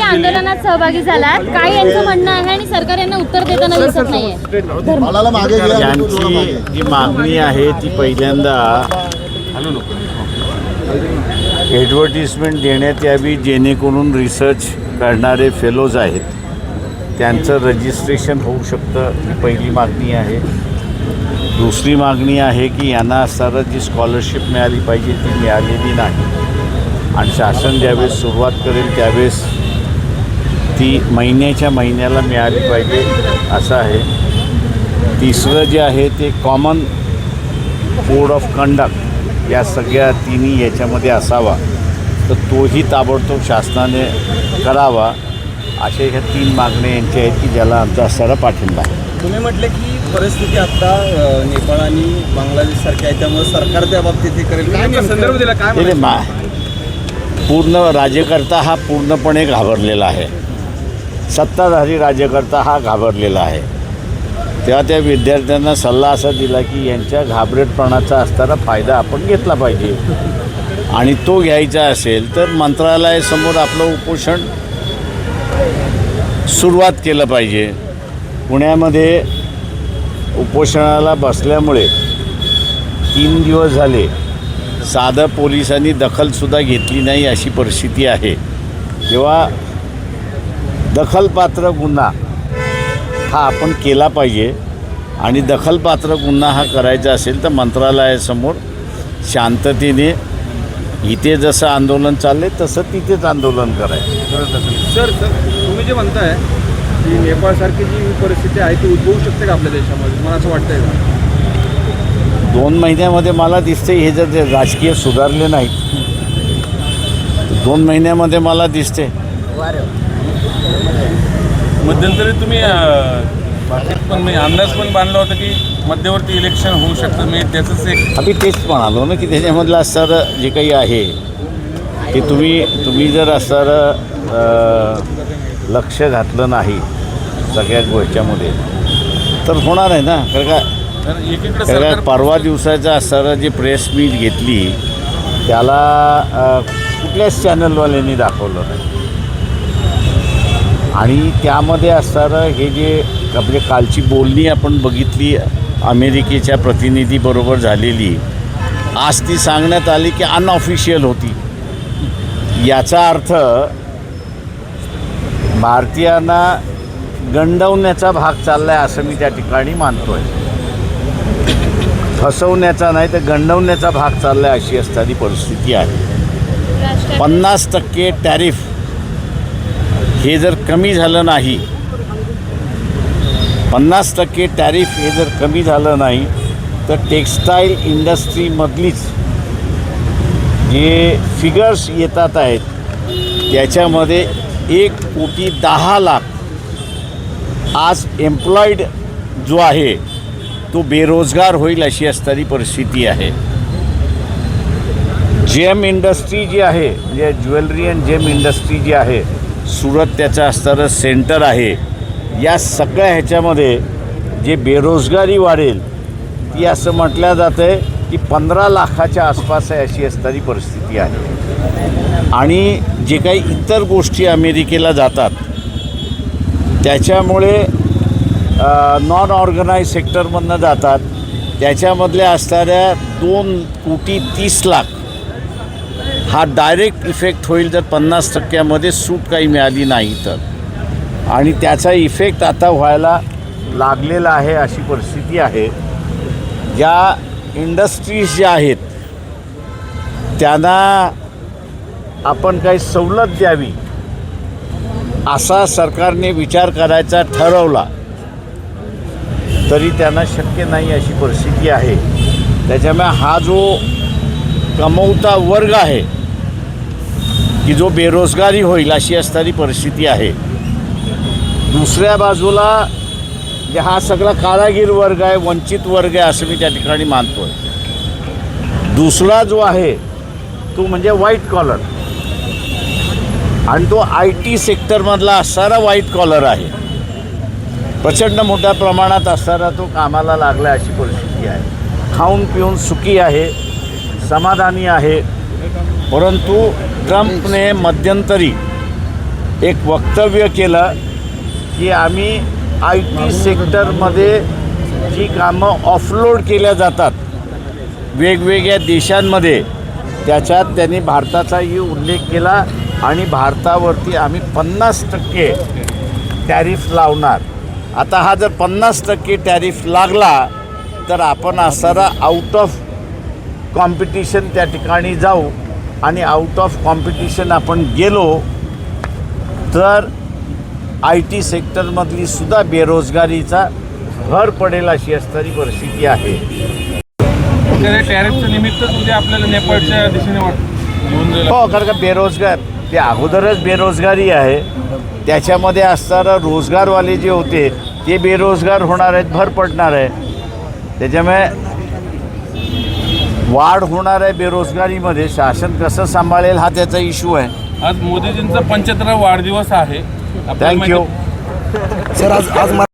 आंदोलनात सहभागी झालात. काय यांचं म्हणणं आहे आणि सरकार यांना उत्तर देताना दिसत नाहीये. यांची जी मागणी आहे ती पहिल्यांदा ॲडव्हर्टिजमेंट देण्यात यावी जेणेकरून रिसर्च करणारे फेलोज आहेत. त्यांचं रजिस्ट्रेशन होऊ शकतं ही पहिली मागणी आहे. दुसरी मागणी आहे की यांना असताना जी स्कॉलरशिप मिळाली पाहिजे ती मिळालेली नाही. आणि शासन ज्यावेळेस सुरुवात करेल त्यावेळेस ती महिन्याच्या महिन्याला मिळाली पाहिजे असं आहे. तिसरं जे आहे ते कॉमन कोड ऑफ कंडक्ट या सगळ्या तिन्ही याच्यामध्ये असावा. तर तोही ताबडतोब शासनाने करावा अशा ह्या तीन मागण्या यांच्या आहेत की ज्याला आमचा असणारा पाठिंबा आहे. तुम्ही म्हटले की परिस्थिती आता नेपाळ आणि बांगलादेश सारख्या आहे त्यामुळे सरकार त्या बाबतीत हे करेल. काय संदर्भ दिला काय मा पूर्ण राज्यकर्ता हा पूर्णपणे घाबरलेला आहे. सत्ताधारी राज्यकर्ता हा घाबरलेला आहे. तेव्हा त्या विद्यार्थ्यांना सल्ला असा दिला की यांच्या घाबरेटपणाचा असणारा फायदा आपण घेतला पाहिजे. आणि तो घ्यायचा असेल तर मंत्रालयासमोर आपलं उपोषण सुरुवात केलं पाहिजे. पुण्यामध्ये उपोषणाला बसल्यामुळे तीन दिवस झाले. साधं पोलिसांनी दखलसुद्धा घेतली नाही अशी परिस्थिती आहे. तेव्हा दखलपात्र गुन्हा हा आपण केला पाहिजे आणि दखलपात्र गुन्हा हा करायचा असेल तर मंत्रालयासमोर शांततेने इथे जसं आंदोलन चालले तसं तिथेच आंदोलन करायचं. सर सर तुम्ही जे म्हणताय की नेपाळसारखी जी परिस्थिती आहे ती उद्भवू शकते का आपल्या देशामध्ये? मला असं वाटतंय का? दोन महिन्यामध्ये मला दिसते हे जर राजकीय सुधारले नाहीत तर दोन महिन्यामध्ये मला दिसते मध्यंतरी तुम्ही पण अंदाज पण बांधला होता की मध्यवर्ती इलेक्शन होऊ शकतं. मी त्याचंच एक आम्ही तेच म्हणालो ना की त्याच्यामधलं असणारं जे काही आहे ते तुम्ही तुम्ही जर असणारं लक्ष घातलं नाही सगळ्या गोष्टीमध्ये तर होणार आहे ना. कारण का कारण परवा दिवसाचं असणारं जे प्रेस मीट घेतली त्याला कुठल्याच चॅनलवाल्यांनी दाखवलं नाही. आणि त्यामध्ये असणारं हे जे आपले कालची बोलणी आपण बघितली अमेरिकेच्या प्रतिनिधीबरोबर झालेली आज ती सांगण्यात आली की अनऑफिशियल होती. याचा अर्थ भारतीयांना गंडवण्याचा भाग चालला आहे असं मी त्या ठिकाणी मानतोय. फसवण्याचा नाही तर गंडवण्याचा भाग चालला आहे अशी असणारी परिस्थिती आहे. पन्नास टक्के टॅरिफ हे जर कमी झालं नाही पन्नास टक्के टॅरिफ हे जर कमी झालं नाही तर टेक्स्टाईल इंडस्ट्रीमधलीच जे फिगर्स येतात आहेत त्याच्यामध्ये एक कोटी दहा लाख आज एम्प्लॉईड जो आहे तो बेरोजगार होईल अशी असणारी परिस्थिती आहे. जेम इंडस्ट्री जी आहे म्हणजे ज्वेलरी अँड जेम इंडस्ट्री जी आहे सुरत त्याचं असणारं सेंटर आहे. या सगळ्या ह्याच्यामध्ये जे बेरोजगारी वाढेल ती असं म्हटलं जातं आहे की पंधरा लाखाच्या आसपास आहे अशी असणारी परिस्थिती आहे. आणि जे काही इतर गोष्टी अमेरिकेला जातात त्याच्यामुळे नॉन ऑर्गनाईज सेक्टरमधनं जातात. त्याच्यामधल्या असणाऱ्या दोन कोटी तीस लाख हा डायरेक्ट इफेक्ट होईल जर पन्नास टक्क्यामध्ये सूट काही मिळाली नाही तर. आणि त्याचा इफेक्ट आता व्हायला लागलेला आहे अशी परिस्थिती आहे. ज्या इंडस्ट्रीज ज्या आहेत त्यांना आपण काही सवलत द्यावी असा सरकारने विचार करायचा ठरवला. तरी त्यांना शक्य नाही अशी परिस्थिती आहे. त्याच्यामुळे हा जो कमवता वर्ग आहे की जो बेरोजगारी होईल अशी असणारी परिस्थिती आहे. दुसऱ्या बाजूला जे हा सगळा कारागीर वर्ग आहे वंचित वर्ग आहे असं मी त्या ठिकाणी मानतो आहे दुसरा जो आहे तो म्हणजे व्हाईट कॉलर आणि तो आय टी सेक्टरमधला असणारा व्हाईट कॉलर आहे. प्रचंड मोठ्या प्रमाणात असणारा तो कामाला लागला अशी परिस्थिती आहे. खाऊन पिऊन सुखी आहे समाधानी आहे. परंतु ट्रम्पने मध्यंतरी एक वक्तव्य केलं की आम्ही आय टी सेक्टरमध्ये जी कामं ऑफलोड केल्या जातात वेगवेगळ्या देशांमध्ये त्याच्यात त्यांनी भारताचाही उल्लेख केला आणि भारतावरती आम्ही पन्नास टक्के टॅरिफ लावणार. आता हा जर पन्नास टक्के टॅरिफ लागला तर आपण असताना आउट ऑफ कॉम्पिटिशन त्या ठिकाणी जाऊ आणि आउट ऑफ कॉम्पिटिशन आपण गेलो तर आय टी सेक्टरमधली सुद्धा बेरोजगारीचा भर पडेल अशी असणारी परिस्थिती आहे. निमित्तच उद्या आपल्याला नेपाळच्या दिशेने वाट घेऊन जायला हो कारण का बेरोजगार ते अगोदरच बेरोजगारी आहे. त्याच्यामध्ये असणारा रोजगारवाले जे होते ते बेरोजगार होणार आहेत भर पडणार आहे. त्याच्यामुळे वाढ होणार आहे बेरोजगारीमध्ये. शासन कसं सांभाळेल हा त्याचा इश्यू आहे. आज मोदीजींचा पंच्याहत्तरा वाढदिवस आहे. थँक्यू सर आज आज